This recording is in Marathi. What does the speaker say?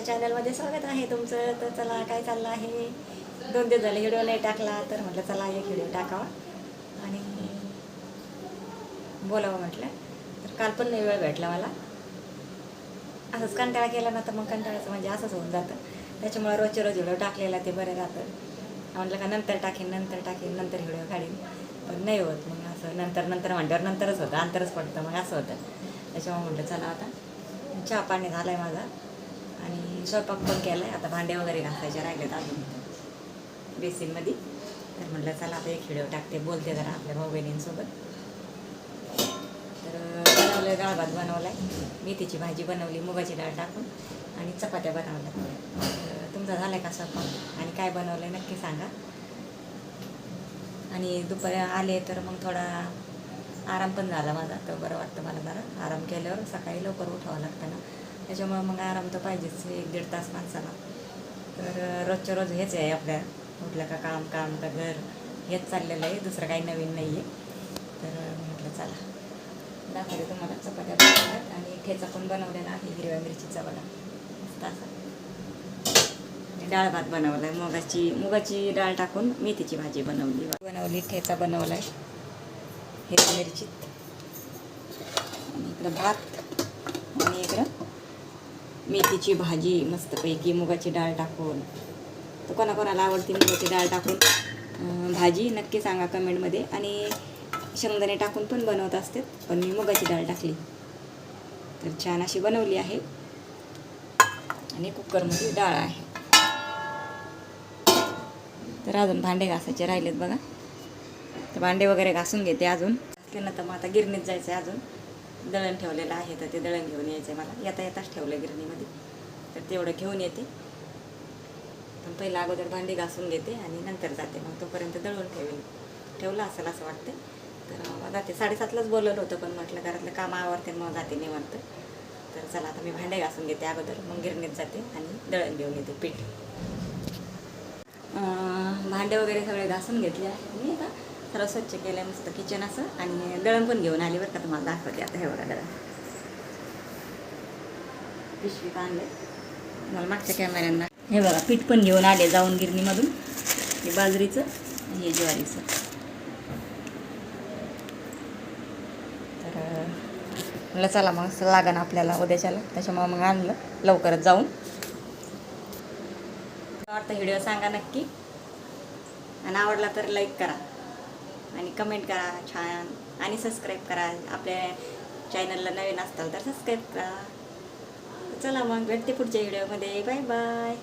माझ्या चॅनलमध्ये स्वागत आहे तुमचं. तर चला काय चाललं आहे? दोन दिवस झाले व्हिडिओ नाही टाकला तर म्हटलं चला एक व्हिडिओ टाकावा. आणि बोलावं म्हटलं. तर काल पण नाही वेळ भेटला मला. असंच कंटाळा केला ना तर मग कंटाळाचं म्हणजे असंच होऊन जातं. त्याच्यामुळे रोजचे रोज व्हिडिओ टाकलेला ते बरं राहतं. म्हटलं का नंतर टाकेन नंतर टाकेन नंतर व्हिडिओ काढीन. पण नाही होत मग असं. नंतर नंतर म्हणल्यावर नंतरच होतं अंतरच पडतं मग असं होतं. त्याच्यामुळे म्हटलं चला आता. चहा पाणी झालं आहे माझा. स्वयंपाक पण केला आहे आता भांडे वगैरे घासायचे राहिलेत अजून. बेसिनमध्ये तर म्हटलं चला आता एक व्हिडिओ टाकते. बोलते जरा आपल्या भाऊ बहिणींसोबत. तर बनवलं डाळ भात बनवला आहे मेथीची भाजी बनवली मुगाची डाळ टाकून आणि चपात्या बनवल्या. तुमचा झाला आहे का स्वयंपाक? आणि काय बनवलं आहे नक्की सांगा. आणि दुपारी आले तर मग थोडा आराम पण झाला माझा. तर बरं वाटतं मला जरा. आराम केल्यावर सकाळी लवकर उठावं लागतं ना. त्याच्यामुळं मग आराम तर पाहिजेच एक दीड तास माणसाला. तर रोजच्या रोज हेच आहे आपल्या. कुठलं का काम काम का घर हेच चाललेलं आहे. दुसरं काही नवीन नाही आहे. तर म्हटलं चला. दाखवते तुम्हाला चपात्या बनवतात आणि ठेचा पण बनवलेला आहे हिरव्या मिरचीचा वडा मस्त असा. डाळ भात बनवला आहे मुगाची मुगाची डाळ टाकून मेथीची भाजी बनवली. बनवली ठेचा बनवला आहे हिरव्या मिरचीत. आणि इकडं भात. आणि इकडं मेथीची भाजी मस्तपैकी मुगाची डाळ टाकून. तर कोणाकोणाला आवडते मुगाची डाळ टाकून भाजी नक्की सांगा कमेंटमध्ये. आणि शेंगदाणे टाकून पण बनवत असते पण मी मुगाची डाळ टाकली. तर छान अशी बनवली आहे. आणि कुकरमध्ये डाळ आहे. तर अजून भांडे घासायचे राहिलेत बघा. तर भांडे वगैरे घासून घेते अजून. घासले ना तर मग आता गिरणीत जायचं आहे अजून. दळण ठेवलेलं आहे तर ते दळण घेऊन यायचं आहे मला. येता येताच ठेवलं गिरणीमध्ये. तर तेवढं घेऊन येते. पण पहिलं अगोदर भांडी घासून घेते आणि नंतर जाते. मग तोपर्यंत दळून ठेवेल ठेवलं असेल असं वाटतं तर मग जाते. साडेसातलाच बोलवलं होतं पण म्हटलं घरातलं काम आवडते मग जाते निवांत. तर चला आता मी भांडे घासून घेते अगोदर. मग गिरणीत जाते आणि दळण घेऊन येते पीठ. भांडे वगैरे सगळे घासून घेतले आहे. मी आता सर्व स्वच्छ केलं मस्त किचन असं आणि दळण पण घेऊन आली बरं का तुम्हाला दाखवते आता हे बघा दळण. पिशवी आणले मला मागच्या कॅमेऱ्यांना हे बघा पीठ पण घेऊन आले जाऊन गिरणीमधून हे बाजरीचं हे ज्वारीचं. तर म्हटलं चला मग लागण आपल्याला उद्याच्याला. त्याच्यामुळं मग आणलं लवकरच जाऊन. वाटतं व्हिडिओ सांगा नक्की. आणि आवडला तर लाईक करा. कमेंट करा छान. आणि सबस्क्राईब करा. आपल्या चॅनलला नवीन असताल तर सबस्क्राईब करा. चला मग भेटते पुढच्या व्हिडिओमध्ये बाय बाय